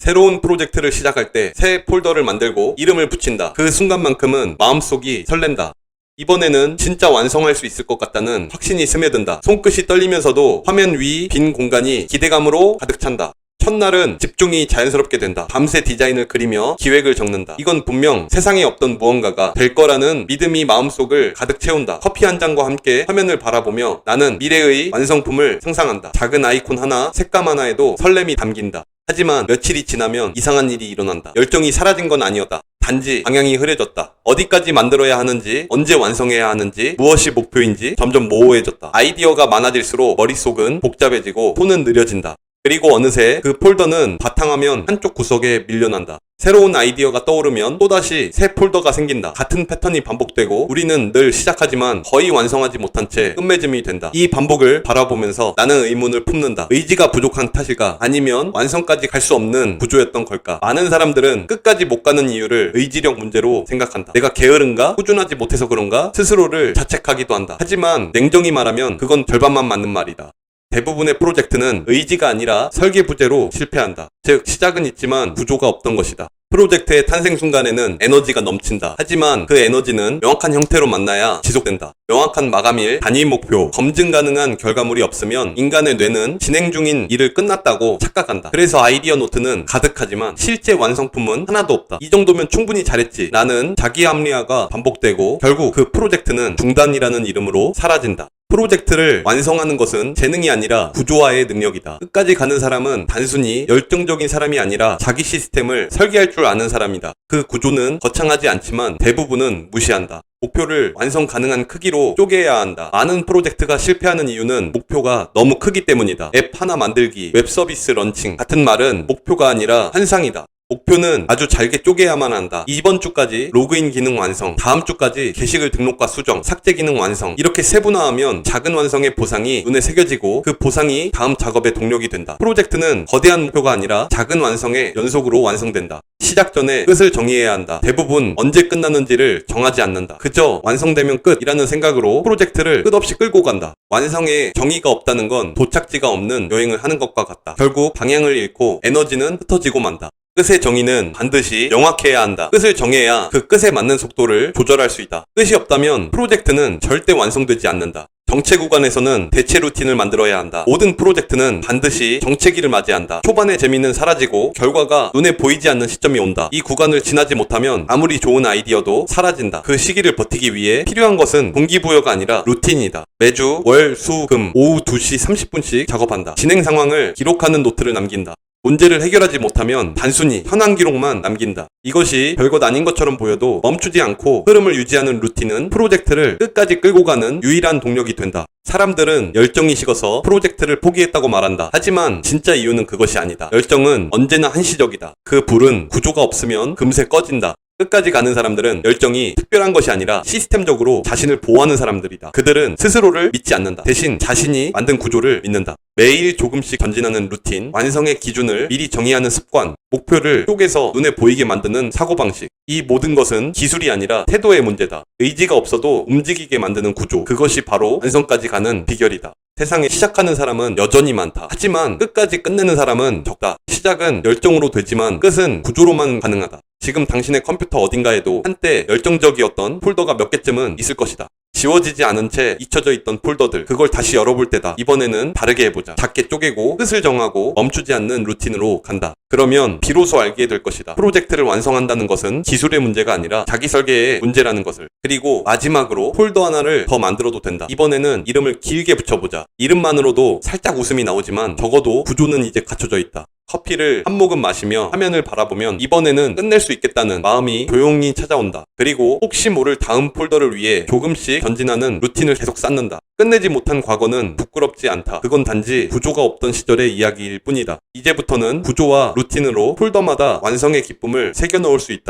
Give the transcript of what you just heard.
새로운 프로젝트를 시작할 때 새 폴더를 만들고 이름을 붙인다. 그 순간만큼은 마음속이 설렌다. 이번에는 진짜 완성할 수 있을 것 같다는 확신이 스며든다. 손끝이 떨리면서도 화면 위 빈 공간이 기대감으로 가득 찬다. 첫날은 집중이 자연스럽게 된다. 밤새 디자인을 그리며 기획을 적는다. 이건 분명 세상에 없던 무언가가 될 거라는 믿음이 마음속을 가득 채운다. 커피 한 잔과 함께 화면을 바라보며 나는 미래의 완성품을 상상한다. 작은 아이콘 하나, 색감 하나에도 설렘이 담긴다. 하지만 며칠이 지나면 이상한 일이 일어난다. 열정이 사라진 건 아니었다. 단지 방향이 흐려졌다. 어디까지 만들어야 하는지, 언제 완성해야 하는지, 무엇이 목표인지 점점 모호해졌다. 아이디어가 많아질수록 머릿속은 복잡해지고 손은 느려진다. 그리고 어느새 그 폴더는 바탕화면 한쪽 구석에 밀려난다. 새로운 아이디어가 떠오르면 또다시 새 폴더가 생긴다. 같은 패턴이 반복되고 우리는 늘 시작하지만 거의 완성하지 못한 채 끝맺음이 된다. 이 반복을 바라보면서 나는 의문을 품는다. 의지가 부족한 탓일까? 아니면 완성까지 갈 수 없는 구조였던 걸까? 많은 사람들은 끝까지 못 가는 이유를 의지력 문제로 생각한다. 내가 게으른가? 꾸준하지 못해서 그런가? 스스로를 자책하기도 한다. 하지만 냉정히 말하면 그건 절반만 맞는 말이다. 대부분의 프로젝트는 의지가 아니라 설계 부재로 실패한다. 즉, 시작은 있지만 구조가 없던 것이다. 프로젝트의 탄생 순간에는 에너지가 넘친다. 하지만 그 에너지는 명확한 형태로 만나야 지속된다. 명확한 마감일, 단위 목표, 검증 가능한 결과물이 없으면 인간의 뇌는 진행 중인 일을 끝났다고 착각한다. 그래서 아이디어 노트는 가득하지만 실제 완성품은 하나도 없다. 이 정도면 충분히 잘했지. 나는 자기 합리화가 반복되고 결국 그 프로젝트는 중단이라는 이름으로 사라진다. 프로젝트를 완성하는 것은 재능이 아니라 구조화의 능력이다. 끝까지 가는 사람은 단순히 열정적인 사람이 아니라 자기 시스템을 설계할 줄 아는 사람이다. 그 구조는 거창하지 않지만 대부분은 무시한다. 목표를 완성 가능한 크기로 쪼개야 한다. 많은 프로젝트가 실패하는 이유는 목표가 너무 크기 때문이다. 앱 하나 만들기, 웹 서비스 런칭 같은 말은 목표가 아니라 환상이다. 목표는 아주 잘게 쪼개야만 한다. 이번 주까지 로그인 기능 완성, 다음 주까지 게시글 등록과 수정, 삭제 기능 완성. 이렇게 세분화하면 작은 완성의 보상이 눈에 새겨지고 그 보상이 다음 작업의 동력이 된다. 프로젝트는 거대한 목표가 아니라 작은 완성의 연속으로 완성된다. 시작 전에 끝을 정의해야 한다. 대부분 언제 끝나는지를 정하지 않는다. 그저 완성되면 끝이라는 생각으로 프로젝트를 끝없이 끌고 간다. 완성에 정의가 없다는 건 도착지가 없는 여행을 하는 것과 같다. 결국 방향을 잃고 에너지는 흩어지고 만다. 끝의 정의는 반드시 명확해야 한다. 끝을 정해야 그 끝에 맞는 속도를 조절할 수 있다. 끝이 없다면 프로젝트는 절대 완성되지 않는다. 정체 구간에서는 대체 루틴을 만들어야 한다. 모든 프로젝트는 반드시 정체기를 맞이한다. 초반의 재미는 사라지고 결과가 눈에 보이지 않는 시점이 온다. 이 구간을 지나지 못하면 아무리 좋은 아이디어도 사라진다. 그 시기를 버티기 위해 필요한 것은 동기부여가 아니라 루틴이다. 매주 월, 수, 금 오후 2시 30분씩 작업한다. 진행 상황을 기록하는 노트를 남긴다. 문제를 해결하지 못하면 단순히 현황 기록만 남긴다. 이것이 별것 아닌 것처럼 보여도 멈추지 않고 흐름을 유지하는 루틴은 프로젝트를 끝까지 끌고 가는 유일한 동력이 된다. 사람들은 열정이 식어서 프로젝트를 포기했다고 말한다. 하지만 진짜 이유는 그것이 아니다. 열정은 언제나 한시적이다. 그 불은 구조가 없으면 금세 꺼진다. 끝까지 가는 사람들은 열정이 특별한 것이 아니라 시스템적으로 자신을 보호하는 사람들이다. 그들은 스스로를 믿지 않는다. 대신 자신이 만든 구조를 믿는다. 매일 조금씩 전진하는 루틴, 완성의 기준을 미리 정의하는 습관, 목표를 쪼개서 눈에 보이게 만드는 사고방식. 이 모든 것은 기술이 아니라 태도의 문제다. 의지가 없어도 움직이게 만드는 구조. 그것이 바로 완성까지 가는 비결이다. 세상에 시작하는 사람은 여전히 많다. 하지만 끝까지 끝내는 사람은 적다. 시작은 열정으로 되지만 끝은 구조로만 가능하다. 지금 당신의 컴퓨터 어딘가에도 한때 열정적이었던 폴더가 몇 개쯤은 있을 것이다. 지워지지 않은 채 잊혀져 있던 폴더들 그걸 다시 열어볼 때다. 이번에는 다르게 해보자. 작게 쪼개고 끝을 정하고 멈추지 않는 루틴으로 간다 그러면 비로소 알게 될 것이다 프로젝트를 완성한다는 것은 기술의 문제가 아니라 자기 설계의 문제라는 것을 그리고 마지막으로 폴더 하나를 더 만들어도 된다 이번에는 이름을 길게 붙여보자 이름만으로도 살짝 웃음이 나오지만 적어도 구조는 이제 갖춰져 있다 커피를 한 모금 마시며 화면을 바라보면 이번에는 끝낼 수 있겠다는 마음이 조용히 찾아온다. 그리고 혹시 모를 다음 폴더를 위해 조금씩 전진하는 루틴을 계속 쌓는다. 끝내지 못한 과거는 부끄럽지 않다. 그건 단지 구조가 없던 시절의 이야기일 뿐이다. 이제부터는 구조와 루틴으로 폴더마다 완성의 기쁨을 새겨넣을 수 있다.